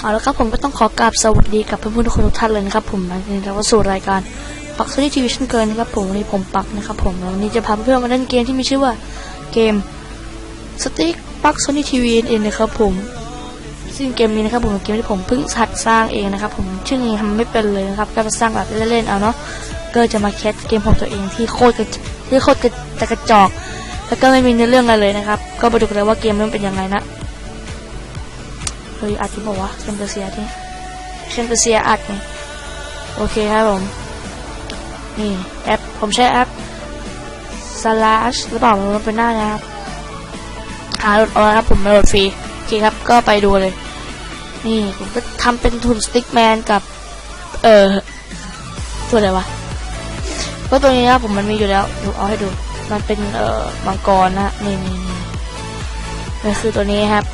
เอาละครับผมก็ต้องขอกราบสวัสดีกับเพื่อนๆทุกคนทุกท่านเลยนะครับผมวันนี้เราก็สู่รายการปักซนี่ทีวีเช่นเกินนะครับผมวันนี้ผมปักนะครับผมวันนี้จะพาเพื่อนมาเล่นเกมที่มีชื่อว่าเกมสติ๊กปักซนี่ทีวีเองนะครับผมซึ่งเกมนี้นะครับผมเกมที่ผมเพิ่งหัดสร้างเองนะครับผมชื่อนี้ทำไม่เป็นเลยนะครับก็มาสร้างแบบเล่นๆเอาเนาะก็จะมาแคสเกมของตัวเองที่โคตรกระที่โคตรจะกระจอก แล้วก็ไม่มีเนื้อเรื่องอะไรเลยนะครับ ก็ไปดูกันเลยว่าเกมมันเป็นยังไงนะ เฮ้ยอัดที่บอกว่าเคนเปอร์เซียที่เคนเปอร์เซียอัดไงโอเคครับผม นี่แอป ผมใช้แอป slash หรือเปล่ามันเป็นหน้านะครับ หาโหลดเอาครับผมมาโหลดฟรี โอเคครับ ก็ไปดูเลย นี่ผมก็ทำเป็นทุนสติ๊กแมนกับ เออตัวอะไรวะก็ตัวนี้นะครับผมมันมีอยู่แล้วดูเอาให้ดู มันเป็นเอ่อมังกรนะนี่นี่นี่นี่คือตัวนี้ครับ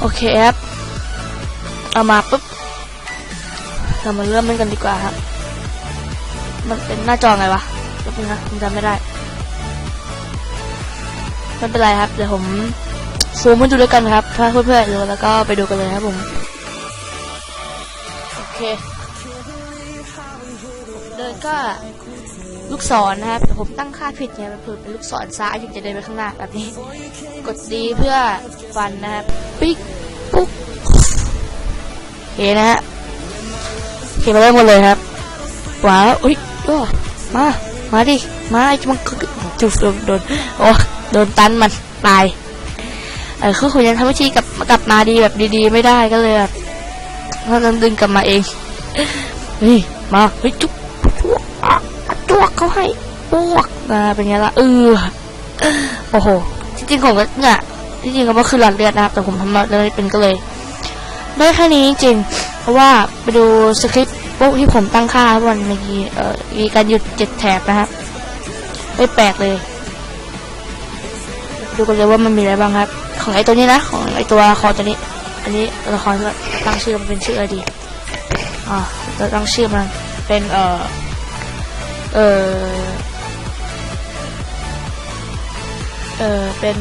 โอเคครับ เอามาปุ๊บ เรามาเริ่มเล่นกันดีกว่าครับ มันเป็นหน้าจอไงวะแป๊บนึงนะผมจำไม่ได้ไม่เป็นไรครับ เดี๋ยวผมซูมให้ดูด้วยกันครับ ถ้าเพื่อนๆดูแล้วก็ไปดูกันเลยครับผม โอเค เดินก็ ลูกศรนนะครับผมตั้งค่าผิดไงมันเผื่เป็นลูกศรซ้ายถึงจะเดินไปข้างหน้าแบบนี้ กดดีเพื่อฟันนะครับปิ๊กปุ๊บโอเคนะฮะโอเคมาเริ่มกันเลยครับว้าวอุ้ยโอ้มา มาดิ มาไอ้มันจุดโดนโดนโอ้โดนตันมันตายเออคือผมยังทำวิธีกลับกลับมาดีแบบดีๆ ไม่ได้ก็เลยแบบเราต้องดึงกลับมาเองเฮ้ยมาเฮ้ยจุ๊บจุ๊บ วกเขาให้ปวกนะเป็นไงล่ะเออโอ้โหจริงๆผมก็เนี่ยที่จริงก็ว่าคือหลอดเลือดนะครับแต่ผมทำหลอดเลือดเป็นก็เลยได้แค่นี้จริง เพราะว่าไปดูสคริปต์พวกที่ผมตั้งค่าวันเมื่อกี้เอ่อมีการหยุดเจ็ดแถบนะครับไม่แปลกเลย ดูกันเลยว่ามันมีอะไรบ้างครับ ของไอตัวนี้นะของไอตัวครตัวนี้ อันนี้ตัวละครตั้งชื่อมันเป็นชื่ออะไรดีอ่าเราตั้งชื่อมันเป็นเอ่อ เออเออเป็น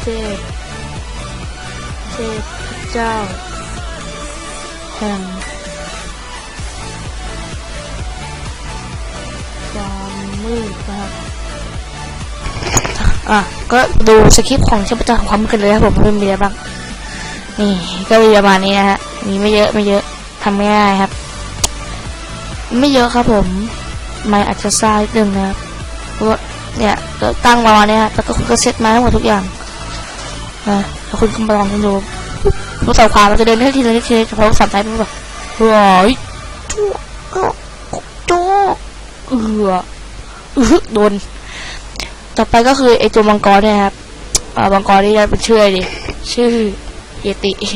เทพเทพเจ้า แห่งความมืดนะครับอะ ก็ดูสคริปต์ของเชฟประจาของความมืดกันเลยครับผมว่มีอะไรบ้าง นี่ ก็มีประมาณนี้นะฮะ มีไม่เยอะไม่เยอะทำง่ายครับ ไม่เยอะครับผม ไม่อาจจะซ่านิดนึงนะครับเพราะว่าเนี่ยก็ตั้งประมาณเนี้ยฮะแล้วก็คุณก็เซตมาทั้งหมดทุกอย่างนะแล้วคุณก็มาลองดูรูเสาขวามันจะเดินได้ทีละนิดทีละนิดเฉพาะสับซ้ายมันแบบร้อยจุ๊กจุ๊กเออเออโดนต่อไปก็คือไอตัวมังกรเนี่ยครับอ่ามังกรนี่จะเป็นชื่ออะไรดิชื่อเยติเย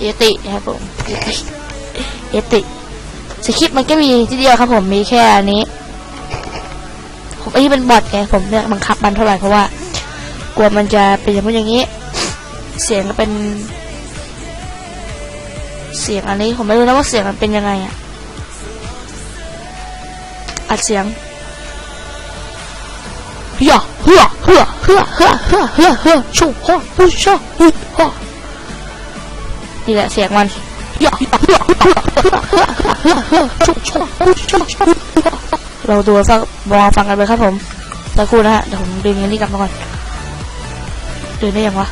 เยติครับผมเยติสคริปต์มันก็มีทีเดียวครับผมมีแค่อันนี้ผมไอ้ที่เป็นบอทไงผมเนี่ยบังคับมันเท่าไหร่เพราะว่า กลัวมันจะเป็นอย่างนู้นอย่างนี้ เสียงก็เป็น เสียงอันนี้ผมไม่รู้นะว่าเสียงมันเป็นยังไงอะอัดเสียงเฮียเฮียเฮียเฮียเนี่แหละเสียงมันเราดูฟังมองฟังกันไปครับผมสักครู่นะฮะเดี๋ยวผมดึงอันนี้กลับมาก่อนดินได้ยังวะ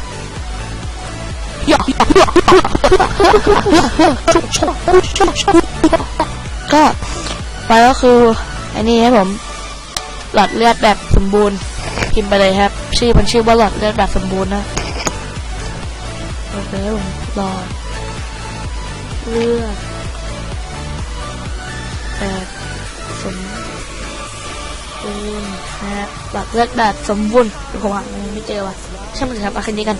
ก็ไปก็คืออันนี้ครับผมหลอดเลือดแบบสมบูรณ์พิมพ์ไปเลยครับ ชื่อมันชื่อว่าหลอดเลือดแบบสมบูรณ์นะโอเคครับผมหลอด เลือดแบบสมบูรณ์นะฮะหลอดเลือดแบบสมบูรณ์ผมหาไม่เจอว่ะใช่างมันเถอะครับเอาค่นี้กัน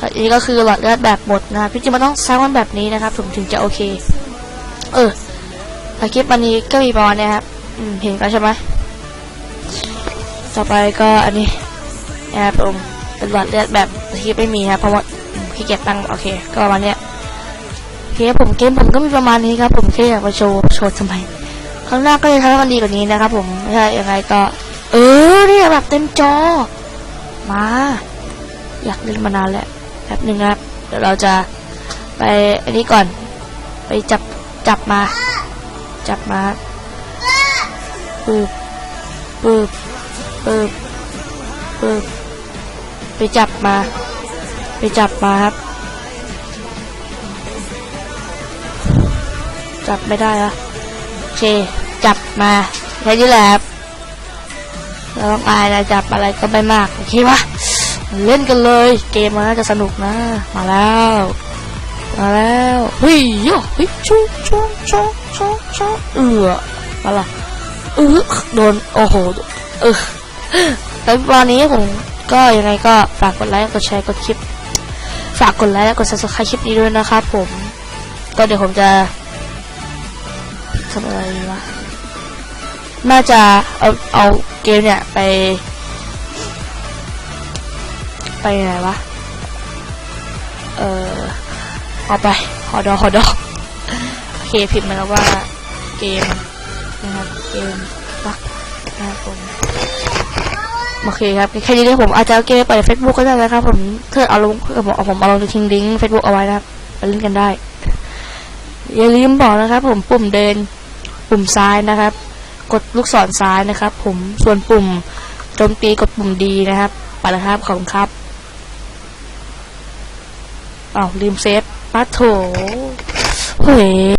อันนี้ก็คือหลอดเลือดแบบหมดนะครับพี่จริงมันต้องสร้างมันแบบนี้นะครับถึงถึงจะโอเค เออคลิปวันนี้ก็มีประมาณเนี้ยครับอืมเห็นกันใช่ไหมต่อไปก็อันนี้นะครับผมเป็นหลอดเลือดแบบคลิปไม่มีครับเพราะว่าขี้เกียจตั้งโอเค ก็ประมาณเนี้ย เคผมเกมผมก็มีประมาณนี้ครับ ผมแค่อยากมาโชว์โชว์ทำไมครั้งหน้าก็จะทำให้มันดีกว่านี้นะครับ ผมใช่ยังไงก็ เออเนี่ยแบบเต็มจอ มา อยากเล่นมานานแล้วแป๊บหนึ่งครับเดี๋ยวเราจะไปอันนี้ก่อน ไปจับจับมา จับมาปึบปึบปึบปึบไปจับมา ไปจับมาครับ จับไม่ได้อะโอเค จับมาแค่นี้แหละครับเราต้องอายนะจับอะไรก็ไม่มาก โอเคปะมเล่นกันเลย เกมมันน่าจะสนุกนะ มาแล้ว มาแล้วเฮ้ยโย่เฮ้ยชูชูชูชูชูเออมาละเออโดน โอ้โห เออแล้ววันนี้ผมก็ยังไงก็ฝากกดไลค์กดแชร์กดคลิป ฝากกดไลค์และกด subscribe คลิปนี้ด้วยนะครับผม ก็เดี๋ยวผมจะ ทำอะไรวะน่าจะเอาเอาเกมเนี่ยไป ไปไหนวะ เออเอาไปขอดอขอดอโอเคพิมพ์มาแล้วว่าเกมนะครับเกมปักนะครับผมโอเคครับแค่นี้เนี่ยผมอาจจะเอาเกมไปเฟซบุ๊กก็ได้นะครับผมเพื่อเอาลงผมเอาผมเอาลงทิ้งลิงก์เฟซบุ๊กเอาไว้นะครับไปเล่นกันได้ อย่าลืมบอกนะครับผมปุ่มเดิน ปุ่มซ้ายนะครับ กดลูกศรซ้ายนะครับ ผมส่วนปุ่มโจมตีกดปุ่มดีนะครับปแล้วครับขอบคุณครับอ้าวลืมเซฟปัดโถเฮ้ย